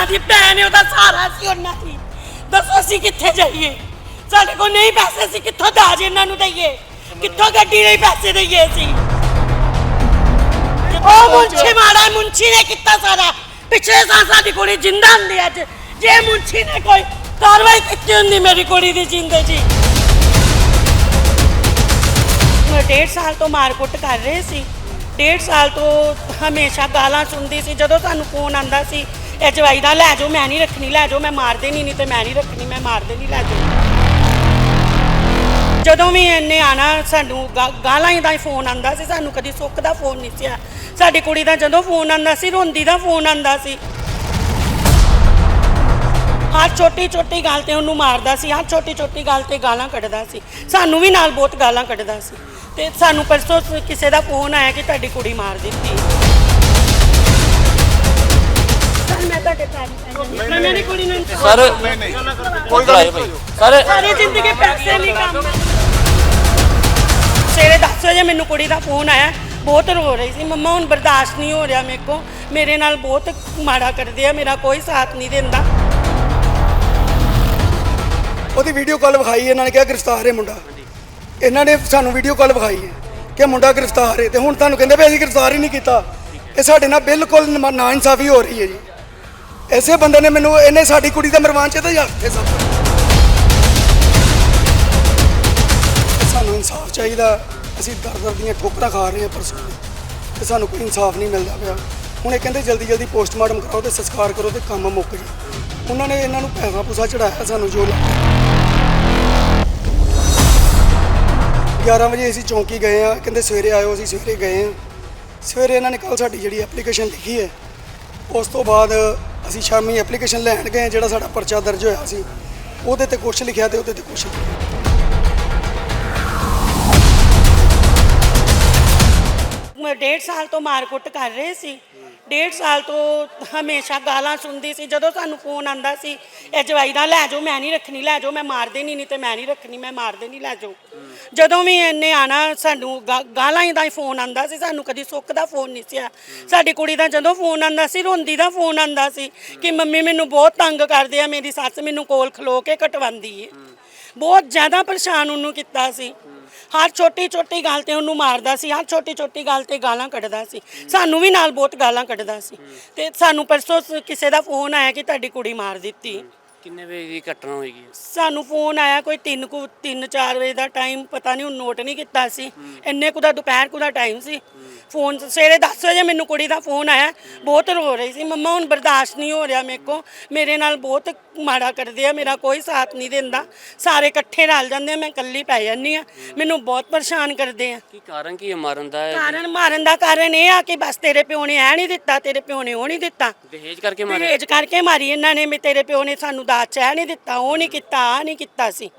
ਮਾਂ ਦੀ ਭੈਣ ਹੈ ਉਹਦਾ ਸਹਾਰਾ ਸੀ ਉਹਨਾਂ ਦੀ। ਦੱਸੋ ਅਸੀਂ ਕਿੱਥੇ ਜਾਈਏ? ਸਾਡੇ ਕੋਲ ਨਹੀਂ ਪੈਸੇ ਸੀ ਕਿੱਥੋਂ ਦਾਜ ਇਹਨਾਂ ਨੂੰ ਦਈਏ? ਕਿੱਥੋਂ ਗੱਡੀ ਲਈ ਪੈਸੇ ਦਈਏ ਅਸੀਂ? ਉਹ ਮੁੰਚੀ ਮਾੜਾ ਮੁੰਚੀ ਨੇ ਕੀਤਾ ਸਾਰਾ। ਪਿਛਲੇ ਸਾਲ ਸਾਡੀ ਕੁੜੀ ਜਿੰਦਾ ਹੁੰਦੀ ਅੱਜ। ਜੇ ਮੁੰਚੀ ਨੇ ਕੋਈ ਕਾਰਵਾਈ ਕੀਤੀ ਹੁੰਦੀ ਮੇਰੀ ਕੁੜੀ ਦੀ ਜਿੰਦੇ ਜੀ ਡੇਢ ਸਾਲ ਤੋਂ ਮਾਰਕੁੱਟ ਕਰ ਰਹੇ ਸੀ। ਡੇਢ ਸਾਲ ਤੋਂ ਹਮੇਸ਼ਾ ਗਾਲਾਂ ਸੁਣਦੀ ਸੀ। ਜਦੋਂ ਸਾਨੂੰ ਫੋਨ ਆਂਦਾ ਸੀ ਇਹ ਜਵਾਈ ਦਾ ਲੈ ਜਾਓ, ਮੈਂ ਨਹੀਂ ਰੱਖਣੀ, ਲੈ ਜਾਓ, ਮੈਂ ਮਾਰ ਦੇਣੀ, ਨਹੀਂ ਤੇ ਮੈਂ ਨਹੀਂ ਰੱਖਣੀ, ਮੈਂ ਮਾਰ ਦੇਣੀ, ਲੈ ਜਾਓ। ਜਦੋਂ ਵੀ ਇਹਨੇ ਆਣਾ ਸਾਨੂੰ ਗਾ- ਗਾਲਾਂ ਹੀ ਦਾ ਹੀ ਫੋਨ ਆਂਦਾ ਸੀ, ਸਾਨੂੰ ਕਦੀ ਸੁੱਖ ਦਾ ਫੋਨ ਨਹੀਂ ਸੀ ਆਇਆ। ਸਾਡੀ ਕੁੜੀ ਦਾ ਜਦੋਂ ਫੋਨ ਆਂਦਾ ਸੀ, ਰੋਂਦੀ ਦਾ ਫੋਨ ਆਂਦਾ ਸੀ। ਹਰ ਛੋਟੀ ਛੋਟੀ ਗੱਲ ਤੇ ਉਹਨੂੰ ਮਾਰਦਾ ਸੀ ਹਰ ਛੋਟੀ ਛੋਟੀ ਗੱਲ ਤੇ ਗਾਲਾਂ ਕੱਢਦਾ ਸੀ। ਸਾਨੂੰ ਵੀ ਨਾਲ ਬਹੁਤ ਗਾਲਾਂ ਕੱਢਦਾ ਸੀ। ਤੇ ਸਾਨੂੰ ਪਰਸੋਂ ਕਿਸੇ ਦਾ ਫੋਨ ਆਇਆ ਕਿ ਤੁਹਾਡੀ ਕੁੜੀ ਮਾਰ ਦਿੱਤੀ। ਮੈਂ ਤੁਹਾਡੇ ਪੈਰ ਮੈਂ ਮੇਰੀ ਕੁੜੀ ਨੂੰ ਸਰ ਨਹੀਂ ਨਹੀਂ। ਕੋਈ ਗੱਲ ਭਾਈ ਸਰ ਸਾਰੀ ਜ਼ਿੰਦਗੀ ਪੈਸੇ ਨਹੀਂ ਕੰਮ ਸਵੇਰੇ 10 ਵਜੇ ਮੈਨੂੰ ਕੁੜੀ ਦਾ ਫੋਨ ਆਇਆ। ਬਹੁਤ ਰੋ ਰਹੀ ਸੀ। ਮੰਮਾ ਹੁਣ ਬਰਦਾਸ਼ਤ ਨਹੀਂ ਹੋ ਰਿਹਾ ਮੇਰੇ ਕੋ ਮੇਰੇ ਨਾਲ ਬਹੁਤ ਮਾੜਾ ਕਰਦੇ ਆ। ਮੇਰਾ ਕੋਈ ਸਾਥ ਨਹੀਂ ਦਿੰਦਾ। ਉਹਦੀ ਵੀਡੀਓ ਕਾਲ ਵਿਖਾਈ ਇਹਨਾਂ ਨੇ ਕਿਹਾ ਗ੍ਰਿਫਤਾਰ ਹੈ ਮੁੰਡਾ। ਇਹਨਾਂ ਨੇ ਸਾਨੂੰ ਵੀਡੀਓ ਕਾਲ ਵਿਖਾਈ ਹੈ ਕਿ ਮੁੰਡਾ ਗ੍ਰਿਫਤਾਰ ਹੈ। ਤੇ ਹੁਣ ਤੁਹਾਨੂੰ ਕਹਿੰਦੇ ਵੀ ਅਸੀਂ ਗ੍ਰਿਫਤਾਰ ਹੀ ਨਹੀਂ ਕੀਤਾ। ਇਹ ਸਾਡੇ ਨਾਲ ਬਿਲਕੁਲ ਨਾ ਇਨਸਾਫੀ ਹੋ ਰਹੀ ਹੈ ਜੀ। ਐਸੇ ਬੰਦੇ ਨੇ ਮੈਨੂੰ ਇਹਨੇ ਸਾਡੀ ਕੁੜੀ ਦਾ ਮਰਵਾਨ ਚ ਤੇ ਯਾਰ ਸਭ ਸਾਨੂੰ ਇਨਸਾਫ ਚਾਹੀਦਾ। ਅਸੀਂ ਦਰ ਦਰ ਦੀਆਂ ਠੋਕਰਾਂ ਖਾ ਰਹੇ ਹਾਂ ਪਰਸੋਂ। ਦੇ ਤੇ ਸਾਨੂੰ ਕੋਈ ਇਨਸਾਫ ਨਹੀਂ ਮਿਲਦਾ ਪਿਆ। ਹੁਣ ਇਹ ਕਹਿੰਦੇ ਜਲਦੀ ਜਲਦੀ ਪੋਸਟਮਾਰਟਮ ਕਰਾਓ ਤੇ ਸੰਸਕਾਰ ਕਰੋ ਤੇ ਕੰਮ ਮੁੱਕ ਜੇ ਉਹਨਾਂ ਨੇ ਇਹਨਾਂ ਨੂੰ ਪੈਸਾ ਪੂਸਾ ਚੜਾਇਆ ਸਾਨੂੰ ਜੋ ਲੱਗਾ 11 ਵਜੇ ਅਸੀਂ ਚੌਂਕੀ ਗਏ ਆ ਕਹਿੰਦੇ ਸਵੇਰੇ ਆਇਓ, ਅਸੀਂ ਸਵੇਰੇ ਗਏ ਆ ਸਵੇਰੇ ਇਹਨਾਂ ਨੇ ਕੱਲ ਸਾਡੀ ਜਿਹੜੀ ਐਪਲੀਕੇਸ਼ਨ ਲਿਖੀ ਹੈ, ਉਸ ਤੋਂ ਬਾਅਦ ਅਸੀਂ ਸ਼ਾਮੀ ਐਪਲੀਕੇਸ਼ਨ ਲੈਣ ਗਏ ਜਿਹੜਾ ਸਾਡਾ ਪਰਚਾ ਦਰਜ ਹੋਇਆ ਸੀ, ਉਹਦੇ ਤੇ ਕੁਛ ਲਿਖਿਆ ਤੇ ਉਹਦੇ ਤੇ ਕੁਛ ਮੈਂ ਡੇਢ ਸਾਲ ਤੋਂ ਮਾਰਕੁੱਟ ਕਰ ਰਹੇ ਸੀ। ਡੇਢ ਸਾਲ ਤੋਂ ਹਮੇਸ਼ਾ ਗਾਲਾਂ ਸੁਣਦੀ ਸੀ। ਜਦੋਂ ਸਾਨੂੰ ਫੋਨ ਆਂਦਾ ਸੀ, ਇਹ ਜਵਾਈ ਦਾ, ਲੈ ਜਾਓ, ਮੈਂ ਨਹੀਂ ਰੱਖਣੀ, ਲੈ ਜਾਓ, ਮੈਂ ਮਾਰ ਦੇਣੀ ਨਹੀਂ ਤੇ ਮੈਂ ਨਹੀਂ ਰੱਖਣੀ, ਮੈਂ ਮਾਰ ਦੇਣੀ ਲੈ ਜਾਓ। ਜਦੋਂ ਵੀ ਇਹਨੇ ਆਣਾ, ਸਾਨੂੰ ਗਾ- ਗਾਲਾਂ ਹੀ ਦਾ ਹੀ ਫੋਨ ਆਂਦਾ ਸੀ। ਸਾਨੂੰ ਕਦੀ ਸੁੱਖ ਦਾ ਫੋਨ ਨਹੀਂ ਸੀ ਆ ਸਾਡੀ ਕੁੜੀ ਦਾ ਜਦੋਂ ਫੋਨ ਆਂਦਾ ਸੀ, ਰੋਂਦੀ ਦਾ ਫੋਨ ਆਂਦਾ ਸੀ ਕਿ ਮੰਮੀ ਮੈਨੂੰ ਬਹੁਤ ਤੰਗ ਕਰਦੇ ਆ, ਮੇਰੀ ਸੱਸ ਮੈਨੂੰ ਕੋਲ ਖਲੋ ਕੇ ਕਟਵਾਉਂਦੀ ਏ। ਬਹੁਤ ਜ਼ਿਆਦਾ ਪਰੇਸ਼ਾਨ ਉਹਨੂੰ ਕੀਤਾ ਸੀ। ਹਰ ਛੋਟੀ ਛੋਟੀ ਗੱਲ ਤੇ ਉਹਨੂੰ ਮਾਰਦਾ ਸੀ, ਹਰ ਛੋਟੀ ਛੋਟੀ ਗੱਲ ਤੇ ਗਾਲਾਂ ਕੱਢਦਾ ਸੀ। ਸਾਨੂੰ ਵੀ ਨਾਲ ਬਹੁਤ ਗਾਲਾਂ ਕੱਢਦਾ ਸੀ। ਤੇ ਸਾਨੂੰ ਪਰਸੋਂ ਸ- ਕਿਸੇ ਦਾ ਫੋਨ ਆਇਆ ਕਿ ਤੁਹਾਡੀ ਕੁੜੀ ਮਾਰ ਦਿੱਤੀ। ਕਿੰਨੇ ਵਜੇ ਦੀ ਘਟਨਾ ਹੋਏਗੀ ਸਾਨੂੰ ਫੋਨ ਆਇਆ ਕੋਈ 3 ਕੁ 3 4 ਵਜੇ ਦਾ ਟਾਈਮ ਪਤਾ ਨਹੀਂ ਉਹ ਨੋਟ ਨਹੀਂ ਕੀਤਾ ਸੀ। ਇੰਨੇ ਕੁ ਦਾ ਦੁਪਹਿਰ ਕੁ ਦਾ ਟਾਈਮ ਸੀ। ਫੋਨ ਸਵੇਰੇ 10 ਵਜੇ ਮੈਨੂੰ ਕੁੜੀ ਦਾ ਫੋਨ ਆਇਆ। ਬਹੁਤ ਰੋ ਰਹੀ ਸੀ। ਮੰਮਾ ਹੁਣ ਬਰਦਾਸ਼ਤ ਨਹੀਂ ਹੋ ਰਿਹਾ ਮੇਰੇ ਕੋ ਮੇਰੇ ਨਾਲ ਬਹੁਤ ਮਾੜਾ ਕਰਦੇ ਆ। ਮੇਰਾ ਕੋਈ ਸਾਥ ਨਹੀਂ ਦਿੰਦਾ। ਸਾਰੇ ਇਕੱਠੇ ਰਲ ਜਾਂਦੇ ਆ। ਮੈਂ ਇਕੱਲੀ ਪੈ ਜਾਂਦੀ ਆ। ਮੈਨੂੰ ਬਹੁਤ ਪਰੇਸ਼ਾਨ ਕਰਦੇ ਆ। ਕੀ ਕਾਰਨ ਕੀ ਹੈ ਮਾਰਨ ਦਾ? ਕਾਰਨ ਮਾਰਨ ਦਾ ਕਾਰਨ ਇਹ ਆ ਕਿ ਬਸ ਤੇਰੇ ਪਿਓ ਨੇ ਐ ਨਹੀਂ ਦਿੱਤਾ ਤੇਰੇ ਪਿਓ ਨੇ ਉਹ ਨਹੀਂ ਦਿੱਤਾ। ਦਹੇਜ ਕਰਕੇ ਮਾਰਿਆ? ਦਹੇਜ ਕਰਕੇ ਮਾਰੀ ਇਹਨਾਂ ਨੇ। ਵੀ ਤੇਰੇ ਪਿਓ ਨੇ ਸਾਨੂੰ ਦਾਜ ਇਹ ਨਹੀਂ ਦਿੱਤਾ ਉਹ ਨਹੀਂ ਕੀਤਾ ਆ ਨਹੀਂ ਕੀਤਾ ਸੀ।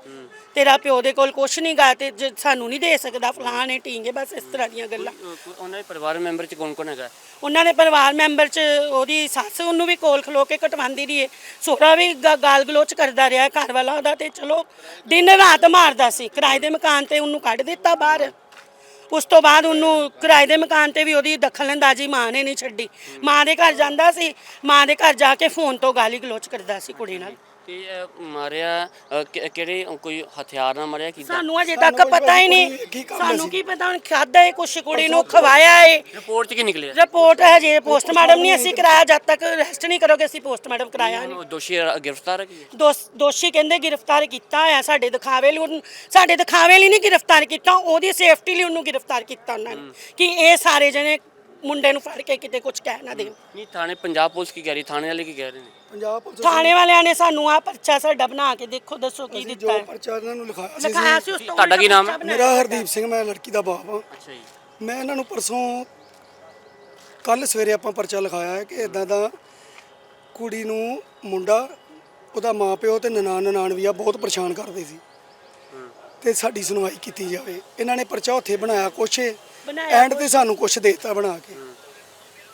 ਤੇਰਾ ਪਿਓ ਦੇ ਕੋਲ ਕੁਛ ਨਹੀਂ ਗਾ ਤੇ ਜੇ ਸਾਨੂੰ ਨਹੀਂ ਦੇ ਸਕਦਾ ਫਲਾਣ ਹੈ ਟੀਂਗੇ ਬਸ ਇਸ ਤਰ੍ਹਾਂ ਦੀਆਂ ਗੱਲਾਂ। ਉਹਨਾਂ ਦੇ ਪਰਿਵਾਰ ਮੈਂਬਰ ਚ ਕੌਣ ਕੌਣ ਹੈਗਾ? ਉਹਨਾਂ ਦੇ ਪਰਿਵਾਰ ਮੈਂਬਰ ਚ ਉਹਦੀ ਸੱਸ ਉਹਨੂੰ ਵੀ ਕੋਲ ਖਲੋ ਕੇ ਕਟਵਾਉਂਦੀ ਰਹੀ ਹੈ ਸੋਹਰਾ ਵੀ ਗ- ਗਾਲ ਗਲੋਚ ਕਰਦਾ ਰਿਹਾ ਘਰ ਵਾਲਾ ਉਹਦਾ ਤੇ ਚਲੋ ਦਿਨ ਰਾਤ ਮਾਰਦਾ ਸੀ। ਕਿਰਾਏ ਦੇ ਮਕਾਨ ਤੇ ਉਹਨੂੰ ਕੱਢ ਦਿੱਤਾ ਬਾਹਰ। ਉਸ ਤੋਂ ਬਾਅਦ ਉਹਨੂੰ ਕਿਰਾਏ ਦੇ ਮਕਾਨ ਤੇ ਵੀ ਉਹਦੀ ਦਖਲਅੰਦਾਜ਼ੀ ਮਾਂ ਨੇ ਨਹੀਂ ਛੱਡੀ। ਮਾਂ ਦੇ ਘਰ ਜਾਂਦਾ ਸੀ, ਮਾਂ ਦੇ ਘਰ ਜਾ ਕੇ ਫੋਨ ਤੋਂ ਗਾਲੀ ਗਲੋਚ ਕਰਦਾ ਸੀ ਕੁੜੀ ਨਾਲ। ਤੇ ਮਾਰਿਆ ਅਹ, ਕਿ- ਕਿਹੜੇ ਕੋਈ ਹਥਿਆਰ ਨਾਲ ਮਾਰਿਆ ਕਿਦਾਂ? ਸਾਨੂੰ ਅਜੇ ਤੱਕ ਪਤਾ ਹੀ ਨਹੀਂ। ਸਾਨੂੰ? ਕੀ ਪਤਾ ਹੁਣ ਖਾਦਾ ਹੈ ਕੁਛ ਕੁੜੀ ਨੂੰ ਖਵਾਇਆ ਹੈ ਰਿਪੋਰਟ ਚ ਕੀ ਨਿਕਲਿਆ? ਰਿਪੋਰਟ ਹਜੇ ਪੋਸਟਮਾਰਟਮ ਨਹੀਂ ਅਸੀਂ ਕਰਾਇਆ ਜਦ ਤੱਕ ਰੈਸਟ ਨਹੀਂ ਕਰੋਗੇ ਅਸੀਂ ਪੋਸਟਮਾਰਟਮ ਕਰਾਇਆ ਨਹੀਂ। ਉਹ ਦੋਸ਼ੀ ਗ੍ਰਿਫਤਾਰ ਹੈ ਕੀ? ਦੋਸ- ਦੋਸ਼ੀ ਕਹਿੰਦੇ ਗ੍ਰਿਫਤਾਰ ਕੀਤਾ ਹੋਇਆ ਸਾਡੇ ਦਿਖਾਵੇ ਲਈ ਉਹਨੂੰ- ਸਾਡੇ ਦਿਖਾਵੇ ਲਈ ਨਹੀਂ ਗ੍ਰਿਫਤਾਰ ਕੀਤਾ ਉਹਦੀ ਸੇਫਟੀ ਲਈ ਉਹਨੂੰ ਗ੍ਰਿਫਤਾਰ ਕੀਤਾ ਉਹਨਾਂ ਨੇ। ਕਿ ਇਹ ਸਾਰੇ ਜਣੇ ਮੁੰਡੇ ਨੂੰ ਫੜ ਕੇ ਕਿਤੇ ਕੁਝ ਕਹਿ ਨਾ ਦੇਣ। ਨਹੀਂ ਥਾਣੇ ਪੰਜਾਬ ਪੁਲਿਸ ਕੀ ਕਹਿ ਰਹੀ? ਥਾਣੇ ਵਾਲੇ ਕੀ ਕਹਿ ਰਹੇ ਨੇ? ਪੰਜਾਬ ਪੁਲਿਸ ਥਾਣੇ ਵਾਲਿਆਂ ਨੇ ਸਾਨੂੰ ਆ ਪਰਚਾ ਸਾਡਾ ਬਣਾ ਕੇ ਦੇਖੋ ਦੱਸੋ ਕੀ ਜੋ ਦਿੱਤਾ ਹੈ। ਪਰਚਾ ਇਹਨਾਂ ਨੂੰ ਲਿਖਾਇਆ ਸੀ ਲਿਖਾਇਆ ਸੀ ਉਸ ਤੋਂ ਤੁਹਾਡਾ ਕੀ ਨਾਮ ਹੈ? ਮੇਰਾ ਹਰਦੀਪ ਸਿੰਘ ਮੈਂ ਲੜਕੀ ਦਾ ਬਾਪ ਹਾਂ। ਅੱਛਾ ਜੀ। ਮੈਂ ਇਹਨਾਂ ਨੂੰ ਪਰਸੋਂ ਕੱਲ ਸਵੇਰੇ ਆਪਾਂ ਪਰਚਾ ਲਿਖਾਇਆ ਹੈ ਕਿ ਇਦਾਂ ਦਾ ਕੁੜੀ ਨੂੰ ਮੁੰਡਾ ਉਹਦਾ ਮਾਪਿਓ ਤੇ ਨਨਾਣ ਨਨਾਣਵੀਆ ਬਹੁਤ ਪਰੇਸ਼ਾਨ ਕਰਦੇ ਸੀ। ਤੇ ਸਾਡੀ ਸੁਣਵਾਈ ਕੀਤੀ ਜਾਵੇ। ਇਹਨਾਂ ਨੇ ਪਰਚਾ ਉੱਥੇ ਬਣਾਇਆ ਕੁਛ ਬਣਾਇਆ ਐਂਡ ਤੇ ਸਾਨੂੰ ਕੁਛ ਦੇਤਾ ਬਣਾ ਕੇ।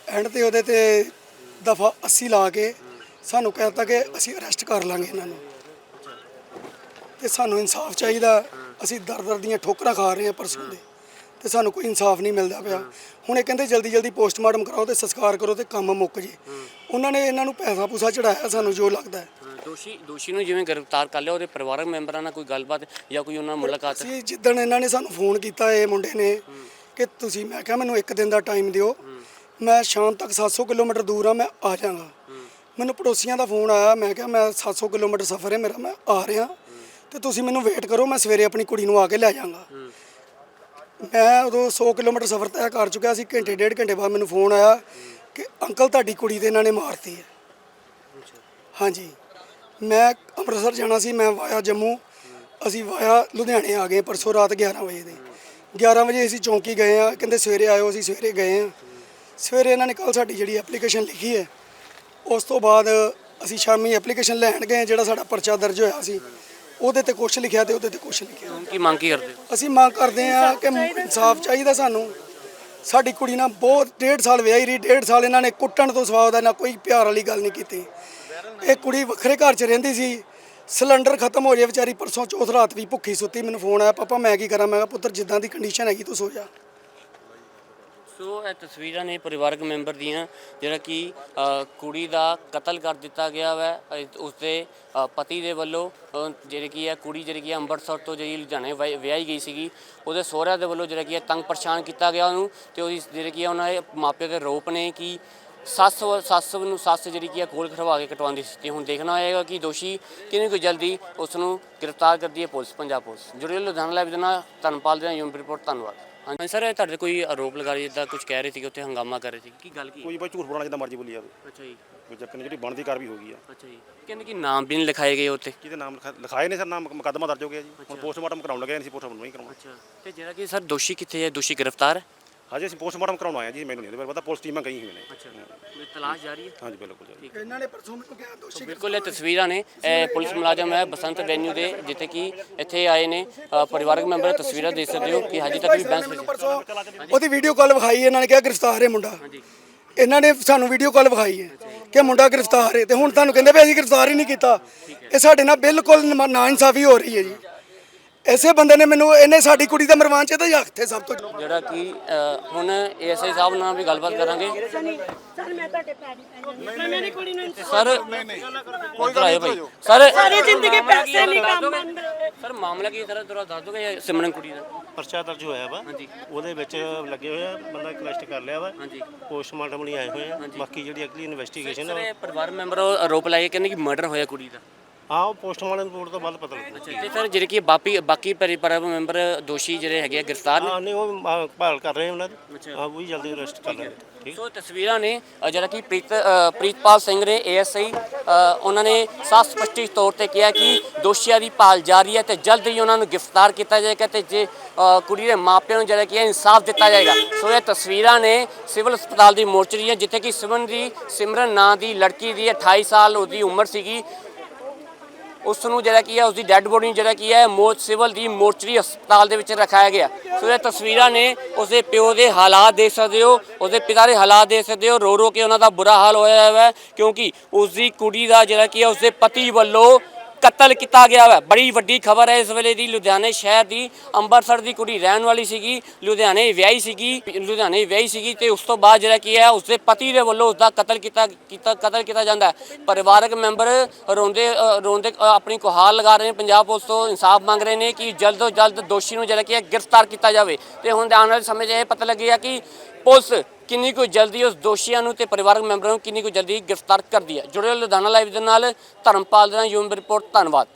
ਐਂਡ ਤੇ ਉਹਦੇ ਤੇ ਦਫਾ 80 ਲਾ ਕੇ ਸਾਨੂੰ ਕਹਿਤਾ ਕਿ ਅਸੀਂ ਅਰੈਸਟ ਕਰ ਲਾਂਗੇ ਇਹਨਾਂ ਨੂੰ। ਤੇ ਸਾਨੂੰ ਇਨਸਾਫ ਚਾਹੀਦਾ। ਅਸੀਂ ਦਰ ਦਰ ਦੀਆਂ ਠੋਕਰਾਂ ਖਾ ਰਹੇ ਹਾਂ ਪਰਸੋਂ ਦੇ। ਤੇ ਸਾਨੂੰ ਕੋਈ ਇਨਸਾਫ ਨਹੀਂ ਮਿਲਦਾ ਪਿਆ। ਹੁਣ ਇਹ ਕਹਿੰਦੇ ਜਲਦੀ ਜਲਦੀ ਪੋਸਟਮਾਰਟਮ ਕਰਾਓ ਤੇ ਸੰਸਕਾਰ ਕਰੋ ਤੇ ਕੰਮ ਮੁੱਕ ਜੇ। ਉਹਨਾਂ ਨੇ ਇਹਨਾਂ ਨੂੰ ਪੈਸਾ ਪੂਸਾ ਚੜਾਇਆ ਸਾਨੂੰ ਜੋ ਲੱਗਦਾ ਹੈ। ਹਾਂ, ਦੋਸ਼ੀ ਦੋਸ਼ੀ ਨੂੰ ਜਿਵੇਂ ਗ੍ਰਿਫਤਾਰ ਕਰ ਲਿਆ ਉਹਦੇ ਪਰਿਵਾਰਕ ਮੈਂਬਰਾਂ ਨਾਲ ਕੋਈ ਗੱਲਬਾਤ ਜਾਂ ਕੋਈ ਉਹਨਾਂ ਨਾਲ ਮੁਲਾਕਾਤ? ਅਸੀਂ ਜਿੱਦਣ ਇਹਨਾਂ ਨੇ ਸਾਨੂੰ ਫੋਨ ਕੀਤਾ ਇਹ ਮੁੰਡੇ ਨੇ ਕਿ ਤੁਸੀਂ, ਮੈਂ ਕਿਹਾ ਮੈਨੂੰ ਇੱਕ ਦਿਨ ਦਾ ਟਾਈਮ ਦਿਓ। ਮੈਂ ਸ਼ਾਮ ਤੱਕ 700 ਕਿਲੋਮੀਟਰ ਦੂਰ ਆ, ਮੈਂ ਆ ਜਾਵਾਂਗਾ। ਮੈਨੂੰ ਪੜੋਸੀਆਂ ਦਾ ਫੋਨ ਆਇਆ, ਮੈਂ ਕਿਹਾ ਮੈਂ 700 ਕਿਲੋਮੀਟਰ ਸਫ਼ਰ ਹੈ ਮੇਰਾ, ਮੈਂ ਆ ਰਿਹਾ। ਤੇ ਤੁਸੀਂ ਮੈਨੂੰ ਵੇਟ ਕਰੋ, ਮੈਂ ਸਵੇਰੇ ਆਪਣੀ ਕੁੜੀ ਨੂੰ ਆ ਕੇ ਲੈ ਜਾਵਾਂਗਾ। ਮੈਂ ਉਦੋਂ 100 ਕਿਲੋਮੀਟਰ ਸਫ਼ਰ ਤੈਅ ਕਰ ਚੁੱਕਿਆ ਸੀ, ਘੰਟੇ, ਡੇਢ ਘੰਟੇ ਬਾਅਦ ਮੈਨੂੰ ਫੋਨ ਆਇਆ ਕਿ ਅੰਕਲ ਤੁਹਾਡੀ ਕੁੜੀ ਤੇ ਇਹਨਾਂ ਨੇ ਮਾਰਤੀ ਹੈ। ਹਾਂਜੀ। ਮੈਂ ਅੰਮ੍ਰਿਤਸਰ ਜਾਣਾ ਸੀ, ਮੈਂ ਵਾਇਆ ਜੰਮੂ। ਅਸੀਂ ਵਾਇਆ ਲੁਧਿਆਣੇ ਆ ਗਏ, ਪਰਸੋਂ ਰਾਤ 11 ਵਜੇ ਦੇ। 11 ਵਜੇ ਅਸੀਂ ਚੌਂਕੀ ਗਏ ਆ ਕਹਿੰਦੇ ਸਵੇਰੇ ਆਇਓ ਅਸੀਂ ਸਵੇਰੇ ਗਏ ਆ ਸਵੇਰੇ ਇਹਨਾਂ ਨੇ ਕੱਲ ਸਾਡੀ ਜਿਹੜੀ ਐਪਲੀਕੇਸ਼ਨ ਲਿਖੀ ਹੈ ਉਸ ਤੋਂ ਬਾਅਦ ਅਸੀਂ ਸ਼ਾਮੀ ਐਪਲੀਕੇਸ਼ਨ ਲੈਣ ਗਏ ਜਿਹੜਾ ਸਾਡਾ ਪਰਚਾ ਦਰਜ ਹੋਇਆ ਸੀ। ਉਹਦੇ ਤੇ ਕੁਛ ਲਿਖਿਆ ਤੇ ਉਹਦੇ ਤੇ ਕੁਛ ਲਿਖਿਆ। ਹੁਣ ਕੀ ਮੰਗ ਕੀ ਕਰਦੇ ਹੋ? ਅਸੀਂ ਮੰਗ ਕਰਦੇ ਆ ਕਿ ਇਨਸਾਫ ਚਾਹੀਦਾ ਸਾਨੂੰ। ਸਾਡੀ ਕੁੜੀ ਨਾਲ ਬਹੁਤ ਡੇਢ ਸਾਲ ਵਿਆਹੀ ਰਹੀ ਡੇਢ ਸਾਲ ਇਹਨਾਂ ਨੇ ਕੁੱਟਣ ਤੋਂ ਸਿਵਾ ਉਹਦਾ ਨਾ ਕੋਈ ਪਿਆਰ ਵਾਲੀ ਗੱਲ ਨਹੀਂ ਕੀਤੀ। ਇਹ ਕੁੜੀ ਵੱਖਰੇ ਘਰ 'ਚ ਰਹਿੰਦੀ ਸੀ। ਸਿਲੰਡਰ ਖਤਮ ਹੋ ਜੇ ਵਿਚਾਰੀ ਪਰਸੋਂ ਚੌਥ ਰਾਤ ਵੀ ਭੁੱਖੀ ਸੁੱਤੀ ਮੈਨੂੰ ਫੋਨ ਆਇਆ ਪਾਪਾ ਮੈਂ ਕੀ ਕਰਾਂ? ਮੈਂ ਕਿਹਾ ਪੁੱਤਰ ਜਿੱਦਾਂ ਦੀ ਕੰਡੀਸ਼ਨ ਹੈਗੀ ਤੂੰ ਸੋ ਜਾ। ਸੋ ਇਹ ਤਸਵੀਰਾਂ ਨੇ ਪਰਿਵਾਰਕ ਮੈਂਬਰ ਦੀਆਂ ਜਿਹੜਾ ਕਿ ਅ, ਕੁੜੀ ਦਾ ਕਤਲ ਕਰ ਦਿੱਤਾ ਗਿਆ ਹੈ ਉਸਦੇ ਅ, ਪਤੀ ਦੇ ਵੱਲੋਂ ਅ, ਜਿਹੜੀ ਕਿ ਹੈ ਕੁੜੀ ਜਿਹੜੀ ਕਿ ਹੈ ਅੰਮ੍ਰਿਤਸਰ ਤੋਂ ਜਿਹੜੀ ਲੁਧਿਆਣੇ ਵਿਆਹੀ ਵਿਆਹੀ ਗਈ ਸੀਗੀ ਉਹਦੇ ਸਹੁਰਿਆਂ ਦੇ ਵੱਲੋਂ ਜਿਹੜਾ ਕਿ ਹੈ ਤੰਗ ਪਰੇਸ਼ਾਨ ਕੀਤਾ ਗਿਆ ਉਹਨੂੰ ਤੇ ਉਹਦੀ ਜਿਹੜੀ ਕਿ ਹੈ ਉਹਨਾਂ ਦੇ ਮਾਪਿਆਂ ਦੇ ਰੋਪ ਨੇ ਕਿ ਸੱਸ ਵ- ਸੱਸ ਨੂੰ ਸੱਸ ਜਿਹੜੀ ਕੀ ਹੈ ਕੋਲ ਖੜਵਾ ਕੇ ਕਟਵਾਉਂਦੀ ਸੀ। ਤੇ ਹੁਣ ਦੇਖਣਾ ਹੋਏਗਾ ਕਿ ਦੋਸ਼ੀ ਕਿੰਨੀ ਕੁ ਜਲਦੀ ਉਸ ਨੂੰ ਗ੍ਰਿਫਤਾਰ ਕਰਦੀ ਹੈ ਪੁਲਿਸ ਪੰਜਾਬ ਪੁਲਿਸ। ਜੁੜੇ ਲੁਧਿਆਣਾ ਲਾਈਵ ਦੇ ਨਾਲ ਧਨਪਾਲ ਦੇ ਯੂਮ ਰਿਪੋਰਟ ਧੰਨਵਾਦ। ਹਾਂਜੀ ਸਰ ਇਹ ਤੁਹਾਡੇ ਕੋਈ ਆਰੋਪ ਲਗਾ ਰਹੀ ਜਿੱਦਾਂ ਕੁਝ ਕਹਿ ਰਹੇ ਸੀ ਕਿ ਉੱਥੇ ਹੰਗਾਮਾ ਕਰ ਰਹੇ ਸੀ ਕੀ ਗੱਲ ਕੀ ਕੋਈ ਬਾਈ ਝੂਠ ਬੋਲਣਾ ਜਿੱਦਾਂ ਮਰਜ਼ੀ ਬੋਲੀ ਜਾਵੇ। ਅੱਛਾ ਜੀ। ਕੋਈ ਚੱਕਰ ਨਹੀਂ ਜਿਹੜੀ ਬਣਦੀ ਕਾਰਵਾਈ ਹੋ ਗਈ ਆ। ਅੱਛਾ ਜੀ। ਕਹਿੰਦੇ ਕਿ ਨਾਮ ਵੀ ਨਹੀਂ ਲਿਖਾਏ ਗਏ ਉੱਥੇ। ਕਿਹਦੇ ਨਾਮ ਲਿਖਾ- ਲਿਖਾਏ ਨੇ ਸਰ ਨਾਮ ਮੁਕੱਦਮਾ ਦਰਜ ਹੋ ਗਿਆ ਜੀ। ਹੁਣ ਪੋਸਟਮਾਰਟਮ ਕਰਾਉਣ ਲੱਗੇ ਅਸੀਂ ਪੋਸਟਮਾਰਟਮ ਨਹੀਂ ਕਰਾਉਣਾ। ਅੱਛਾ। ਤੇ ਜਿਹੜਾ ਕਿ ਸਰ ਦੋਸ਼ੀ ਕਿੱਥੇ ਹੈ? ਦੋਸ਼ੀ ਗ੍ਰਿਫਤਾਰ ਹੈ? ਹਜੇ ਅਸੀਂ ਪੋਸਟਮਾਰਟਮ ਕਰਾਉਣ ਆਏ ਹਾਂ ਜੀ ਮੈਨੂੰ ਨਹੀਂ ਇਹਦੇ ਬਾਰੇ ਪਤਾ ਪੁਲਿਸ ਟੀਮਾਂ ਗਈ ਹੋਈਆਂ ਨੇ। ਅੱਛਾ ਤਲਾਸ਼ ਜਾਰੀ ਹੈ? ਹਾਂਜੀ ਬਿਲਕੁਲ ਜੀ ਇਹਨਾਂ ਨੇ ਪਰਸੋਂ ਮੈਨੂੰ ਕਿਹਾ ਦੋਸ਼ੀ ਬਿਲਕੁਲ ਇਹ ਤਸਵੀਰਾਂ ਨੇ। ਇਹ ਪੁਲਿਸ ਮੁਲਾਜ਼ਮ ਹੈ ਬਸੰਤ ਵੈਨਿਊ ਦੇ ਜਿੱਥੇ ਕਿ ਇੱਥੇ ਆਏ ਨੇ। ਅ, ਪਰਿਵਾਰਕ ਮੈਂਬਰ ਤਸਵੀਰਾਂ ਦੇਖ ਸਕਦੇ ਹੋ ਕਿ ਹਜੇ ਤੱਕ ਵੀ ਬੈਂਸ ਮੈਨੂੰ ਪਰਸੋਂ ਉਹਦੀ ਵੀਡੀਓ ਕਾਲ ਵਿਖਾਈ ਇਹਨਾਂ ਨੇ ਕਿਹਾ ਗ੍ਰਿਫਤਾਰ ਹੈ ਮੁੰਡਾ। ਇਹਨਾਂ ਨੇ ਸਾਨੂੰ ਵੀਡੀਓ ਕਾਲ ਵਿਖਾਈ ਹੈ ਕਿ ਮੁੰਡਾ ਗ੍ਰਿਫਤਾਰ ਹੈ। ਤੇ ਹੁਣ ਤੁਹਾਨੂੰ ਕਹਿੰਦੇ ਵੀ ਅਸੀਂ ਗ੍ਰਿਫਤਾਰ ਹੀ ਨਹੀਂ ਕੀਤਾ। ਇਹ ਸਾਡੇ ਨਾਲ ਬਿਲਕੁਲ ਨਾ ਇਨਸਾਫੀ ਹੋ ਰਹੀ ਹੈ ਜੀ। ਐਸੇ ਬੰਦੇ ਨੇ ਮੈਨੂੰ ਇਹਨੇ ਸਾਡੀ ਕੁੜੀ ਦਾ ਮਰਵਾਨ ਚ ਤਾਂ ਯਾਖਤੇ ਸਭ ਤੋਂ। ਜਿਹੜਾ ਕਿ ਅ, ਹੁਣ ਏਐਸਆਈ ਸਾਹਿਬ ਨਾਲ ਵੀ ਗੱਲਬਾਤ ਕਰਾਂਗੇ। ਸਰ ਮੈਂ ਤੁਹਾਡੇ ਪੈਰੀ ਪੈਣੀ ਮੇਰੀ ਕੁੜੀ ਨੂੰ ਇਨਸਾਫ਼ ਸਰ ਉਧਰ ਆਏ ਭਾਈ। ਸਰ ਸਾਰੀ ਜ਼ਿੰਦਗੀ ਪੈਸੇ ਨਹੀਂ ਕੰਮ ਆਉਂਦੇ ਸਰ ਮਾਮਲਾ ਕੀ ਸਰ ਥੋੜਾ ਦੱਸ ਦੋਗੇ ਸਿਮਰਨ ਕੁੜੀ ਦਾ। ਪਰਚਾ ਦਰਜ ਹੋਇਆ ਵਾ। ਹਾਂਜੀ। ਉਹਦੇ ਵਿੱਚ ਲੱਗੇ ਹੋਏ ਆ ਬੰਦਾ ਅਰੈਸਟ ਕਰ ਲਿਆ ਵਾ। ਹਾਂਜੀ। ਪੋਸਟਮਾਰਟਮ ਲਈ ਆਏ ਹੋਏ ਆ। ਬਾਕੀ ਜਿਹੜੀ ਅਗਲੀ ਇਨਵੈਸਟੀਗੇਸ਼ਨ ਸਰ ਇਹ ਪਰਿਵਾਰ ਮੈਂਬਰ ਆਰੋਪ ਲਾਏ ਕਹਿੰਦੇ ਕਿ ਮਰਡਰ ਹੋਇਆ ਕੁੜੀ ਦਾ। ਉਹ ਪੋਸਟਮਾਰਟਮ ਰਿਪੋਰਟ ਤੋਂ ਬਾਅਦ ਪਤਾ ਲੱਗੂ। ਤੇ ਸਰ ਜਿਹੜੇ ਕਿ ਬਾਕੀ ਬਾਕੀ ਪਰਿਵਾਰ ਮੈਂਬਰ ਦੋਸ਼ੀ ਜਿਹੜੇ ਹੈਗੇ ਆ ਗ੍ਰਿਫਤਾਰ ਨੇ? ਹਾਂ ਨਹੀਂ ਉਹ ਭਾਲ ਕਰ ਰਹੇ ਉਹਨਾਂ ਦੀ। ਹਾਂ ਉਹ ਵੀ ਜਲਦੀ ਅਰੈਸਟ ਕਰ ਲੈਣਗੇ ਠੀਕ? ਸੋ ਤਸਵੀਰਾਂ ਨੇ ਅ, ਜਿਹੜਾ ਕਿ ਪ੍ਰੀਤ ਅ, ਪ੍ਰੀਤਪਾਲ ਸਿੰਘ ਨੇ ਏਐਸਆਈ ਉਹਨਾਂ ਨੇ ਸਾਫ਼ ਸਪਸ਼ਟ ਤੌਰ ਤੇ ਕਿਹਾ ਕਿ ਦੋਸ਼ੀਆਂ ਦੀ ਭਾਲ ਜਾਰੀ ਹੈ ਤੇ ਜਲਦ ਹੀ ਉਹਨਾਂ ਨੂੰ ਗ੍ਰਿਫਤਾਰ ਕੀਤਾ ਜਾਏਗਾ ਤੇ ਜੇ ਅ, ਕੁੜੀ ਦੇ ਮਾਪਿਆਂ ਨੂੰ ਜਿਹੜਾ ਕਿ ਹੈ ਇਨਸਾਫ ਦਿੱਤਾ ਜਾਏਗਾ। ਸੋ ਇਹ ਤਸਵੀਰਾਂ ਨੇ ਸਿਵਲ ਹਸਪਤਾਲ ਦੀ ਮੋਰਚਰੀ ਹੈ ਜਿੱਥੇ ਕਿ ਸਿਮਰਨ ਦੀ ਸਿਮਰਨ ਨਾਂ ਦੀ ਲੜਕੀ ਦੀ 28 ਸਾਲ ਉਹਦੀ ਉਮਰ ਸੀਗੀ। ਉਸ ਨੂੰ ਜਿਹੜਾ ਕੀ ਹੈ ਉਸ ਦੀ ਡੈੱਡ ਬੋਡੀ ਨੂੰ ਜਿਹੜਾ ਕੀ ਹੈ, ਮੋਤ, ਸਿਵਲ ਦੀ ਮੋਰਚਰੀ ਹਸਪਤਾਲ ਦੇ ਵਿੱਚ ਰਖਾਇਆ ਗਿਆ। ਸੋ ਇਹ ਤਸਵੀਰਾਂ ਨੇ ਉਸ ਦੇ ਪਿਓ ਦੇ ਹਾਲਾਤ ਦੇਖ ਸਕਦੇ ਹੋ ਉਸ ਦੇ ਪਿਤਾ ਦੇ ਹਾਲਾਤ ਦੇਖ ਸਕਦੇ ਹੋ। ਰੋ ਰੋ ਕੇ ਉਹਨਾਂ ਦਾ ਬੁਰਾ ਹਾਲ ਹੋਇਆ ਹੋਇਆ ਹੈ, ਕਿਉਂਕਿ ਉਸ ਦੀ ਕੁੜੀ ਦਾ ਜਿਹੜਾ ਕੀ ਹੈ ਉਸ ਦੇ ਪਤੀ ਵੱਲੋਂ ਕਤਲ ਕੀਤਾ ਗਿਆ ਹੈ ਬੜੀ ਵੱਡੀ ਖਬਰ ਹੈ ਇਸ ਵੇਲੇ ਦੀ। ਲੁਧਿਆਣੇ ਸ਼ਹਿਰ ਦੀ ਅੰਮ੍ਰਿਤਸਰ ਦੀ ਕੁੜੀ ਰਹਿਣ ਵਾਲੀ ਸੀਗੀ। ਲੁਧਿਆਣੇ ਵਿਆਹੀ ਸੀਗੀ। ਲੁਧਿਆਣੇ ਵਿਆਹੀ ਸੀਗੀ ਤੇ ਉਸ ਤੋਂ ਬਾਅਦ ਜਿਹੜਾ ਕੀ ਹੈ, ਉਸਦੇ ਪਤੀ ਦੇ ਵੱਲੋਂ ਉਸਦਾ ਕਤਲ ਕੀਤਾ ਕੀਤਾ, ਕਤਲ ਕੀਤਾ ਜਾਂਦਾ ਪਰਿਵਾਰਕ ਮੈਂਬਰ ਰੋਂਦੇ ਰੋਂਦੇ ਆਪਣੀ ਗੁਹਾਰ ਲਗਾ ਰਹੇ ਨੇ। ਪੰਜਾਬ ਪੁਲਿਸ ਤੋਂ ਇਨਸਾਫ ਮੰਗ ਰਹੇ ਨੇ ਕਿ ਜਲਦ ਤੋਂ ਜਲਦ ਦੋਸ਼ੀ ਨੂੰ ਜਿਹੜਾ ਕੀ ਹੈ, ਗ੍ਰਿਫਤਾਰ ਕੀਤਾ ਜਾਵੇ। ਤੇ ਹੁਣ ਆਉਣ ਵਾਲੇ ਸਮੇਂ 'ਚ ਇਹ ਪਤਾ ਲੱਗੇਗਾ ਕਿ ਪੁਲਿਸ ਕਿੰਨੀ ਕੁ ਜਲਦੀ ਉਸ ਦੋਸ਼ੀਆਂ ਨੂੰ ਤੇ ਪਰਿਵਾਰਕ ਮੈਂਬਰਾਂ ਨੂੰ ਕਿੰਨੀ ਕੁ ਜਲਦੀ ਗ੍ਰਿਫਤਾਰ ਕਰਦੀ ਹੈ। ਜੁੜੇ ਲੁਧਿਆਣਾ ਲਾਈਵ ਦੇ ਨਾਲ। ਧਰਮਪਾਲ ਦਾ ਨਾਲ ਯੂਮ ਰਿਪੋਰਟ। ਧੰਨਵਾਦ।